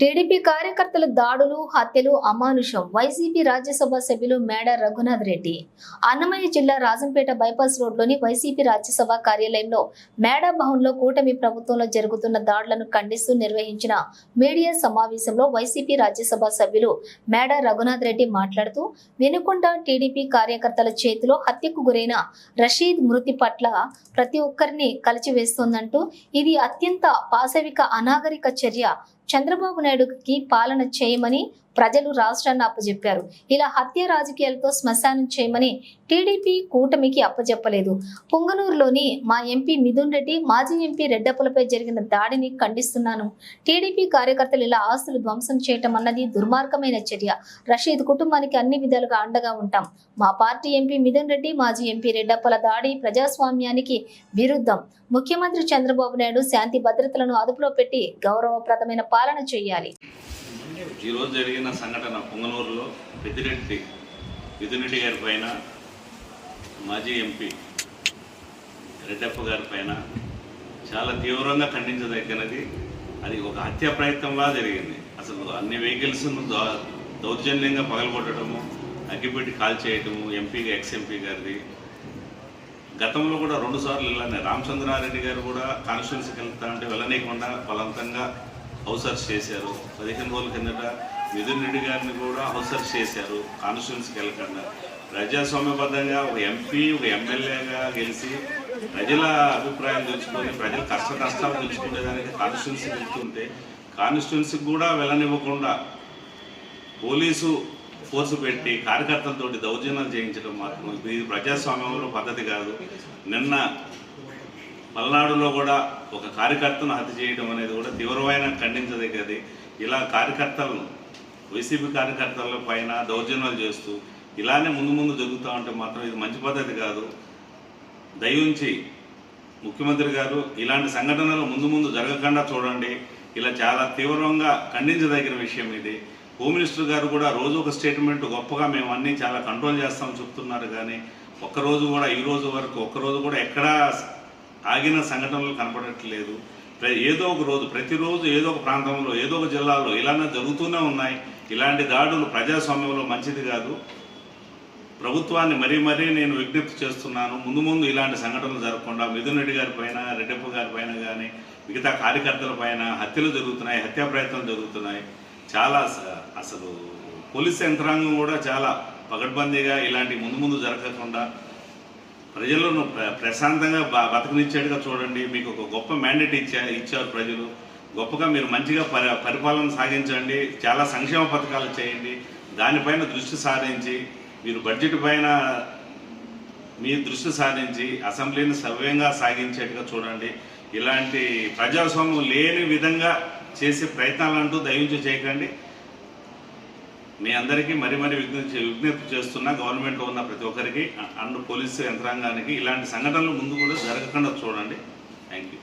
TDP కార్యకర్తల దాడులు హత్యలు అమానుషం వైసీపీ రాజ్యసభ సభ్యులు మేడ రఘునాథ్ రెడ్డి. అన్నమయ్య జిల్లా రాజంపేట బైపాస్ రోడ్లోని వైసీపీ రాజ్యసభ కార్యాలయంలో మేడ భవన్లో కూటమి ప్రభుత్వంలో జరుగుతున్న దాడులను ఖండిస్తూ నిర్వహించిన మీడియా సమావేశంలో వైసీపీ రాజ్యసభ సభ్యులు మేడ రఘునాథ్ రెడ్డి మాట్లాడుతూ వినుకొండ టీడీపీ కార్యకర్తల చేతిలో హత్యకు గురైన రషీద్ మృతి పట్ల ప్రతి ఒక్కరిని కలిచివేస్తోందంటూ ఇది అత్యంత పాశవిక అనాగరిక చర్య. చంద్రబాబు నాయుడుకి పాలన చేయమని ప్రజలు రాష్ట్రాన్ని అప్పజెప్పారు. ఇలా హత్య రాజకీయాలతో శ్మశానం చేయమని టీడీపీ కూటమికి అప్పజెప్పలేదు. పొంగనూరులోని మా ఎంపీ మిథున్ రెడ్డి మాజీ ఎంపీ రెడ్డప్పలపై జరిగిన దాడిని ఖండిస్తున్నాను. టీడీపీ కార్యకర్తలు ఇలా ఆస్తులు ధ్వంసం చేయటం అన్నది దుర్మార్గమైన చర్య. రషీద్ కుటుంబానికి అన్ని విధాలుగా అండగా ఉంటాం. మా పార్టీ ఎంపీ మిథున్ రెడ్డి మాజీ ఎంపీ రెడ్డప్పల దాడి ప్రజాస్వామ్యానికి విరుద్ధం. ముఖ్యమంత్రి చంద్రబాబు నాయుడు శాంతి భద్రతలను అదుపులో పెట్టి గౌరవప్రదమైన పాలన చేయాలి. ఈరోజు జరిగిన సంఘటన పొంగనూరులో పెద్దిరెడ్డి పెద్దిరెడ్డి గారి పైన మాజీ ఎంపీ రెడ్డప్ప గారి పైన చాలా తీవ్రంగా ఖండించదగినది. అది ఒక హత్య ప్రయత్నంలా జరిగింది. అసలు అన్ని వెహికల్స్ను దౌర్జన్యంగా పగలగొట్టడము అగ్గిపెట్టి కాల్ చేయటము ఎంపీగా ఎక్స్ ఎంపీ గారిది. గతంలో కూడా రెండు సార్లు ఇలానే రామచంద్రారెడ్డి గారు కూడా కాన్స్టిట్యున్సీకి వెళ్తా అంటే వెళ్ళనీయకుండా బలవంతంగా హౌస్ అరెస్ట్ చేశారు. పదిహేను రోజుల కిందట మిథున్ రెడ్డి గారిని కూడా హౌస్ అరెస్ట్ చేశారు. కాన్స్టిట్యున్సీకి వెళ్ళకుండా. ప్రజాస్వామ్యబద్ధంగా ఒక ఎంపీ ఒక ఎమ్మెల్యేగా గెలిచి ప్రజల అభిప్రాయం తెలుసుకొని ప్రజల కష్ట కష్టాలు తెలుసుకునేదానికి కాన్స్టిట్యున్సీకి వెళ్తుంటే కాన్స్టిట్యున్సీకి కూడా వెళ్ళనివ్వకుండా పోలీసు ఫోర్సు పెట్టి కార్యకర్తలతో దౌర్జన్యాలు చేయించడం మాత్రం ఇది ప్రజాస్వామ్యంలో పద్ధతి కాదు. నిన్న మల్నాడులో కూడా ఒక కార్యకర్తను హత్య చేయడం అనేది కూడా తీవ్రమైన ఖండించదగ్గది. ఇలా కార్యకర్తలను వైసీపీ కార్యకర్తల పైన దౌర్జన్యాలు చేస్తూ ఇలానే ముందు ముందు జరుగుతూ ఉంటే మాత్రం ఇది మంచి పద్ధతి కాదు. దయించి ముఖ్యమంత్రి గారు ఇలాంటి సంఘటనలు ముందు ముందు జరగకుండా చూడండి. ఇలా చాలా తీవ్రంగా ఖండించదగిన విషయం ఇది. హోమ్ మినిస్టర్ గారు కూడా రోజు ఒక స్టేట్మెంట్ గొప్పగా మేము అన్నీ చాలా కంట్రోల్ చేస్తాం చెప్తున్నారు కానీ ఒక్కరోజు కూడా ఈ రోజు వరకు ఒక్కరోజు కూడా ఎక్కడా ఆగిన సంఘటనలు కనపడట్లేదు. ఏదో ఒక రోజు ప్రతిరోజు ఏదో ఒక ప్రాంతంలో ఏదో ఒక జిల్లాలో ఇలానే జరుగుతూనే ఉన్నాయి. ఇలాంటి దాడులు ప్రజాస్వామ్యంలో మంచిది కాదు. ప్రభుత్వాన్ని మరీ మరీ నేను విజ్ఞప్తి చేస్తున్నాను. ముందు ముందు ఇలాంటి సంఘటనలు జరగకుండా మిథున్ రెడ్డి గారి పైన రెడ్డప్ప గారి పైన కానీ మిగతా కార్యకర్తల పైన హత్యలు జరుగుతున్నాయి హత్యా ప్రయత్నాలు జరుగుతున్నాయి. చాలా అసలు పోలీస్ యంత్రాంగం కూడా చాలా పగడ్బందీగా ఇలాంటి ముందు ముందు జరగకుండా ప్రజలను ప్ర- ప్రశాంతంగా బ- బతకనిచ్చేట్టుగా చూడండి. మీకు ఒక గొప్ప మ్యాండేట్ ఇచ్చా ఇచ్చారు ప్రజలు. గొప్పగా మీరు మంచిగా పరి పరిపాలన సాగించండి. చాలా సంక్షేమ పథకాలు చేయండి. దానిపైన దృష్టి సారించి మీరు బడ్జెట్ పైన మీ దృష్టి సారించి అసెంబ్లీని సవ్యంగా సాగించేట్టుగా చూడండి. ఇలాంటి ప్రజాస్వామ్యం లేని విధంగా చేసే ప్రయత్నాలంటూ దయించి చేయకండి. మీ అందరికీ మరి మరి విజ్ఞప్తి విజ్ఞప్తి చేస్తున్న గవర్నమెంట్లో ఉన్న ప్రతి ఒక్కరికి అండ్ పోలీసు యంత్రాంగానికి ఇలాంటి సంఘటనలు ముందు కూడా జరగకుండా చూడండి. Thank you.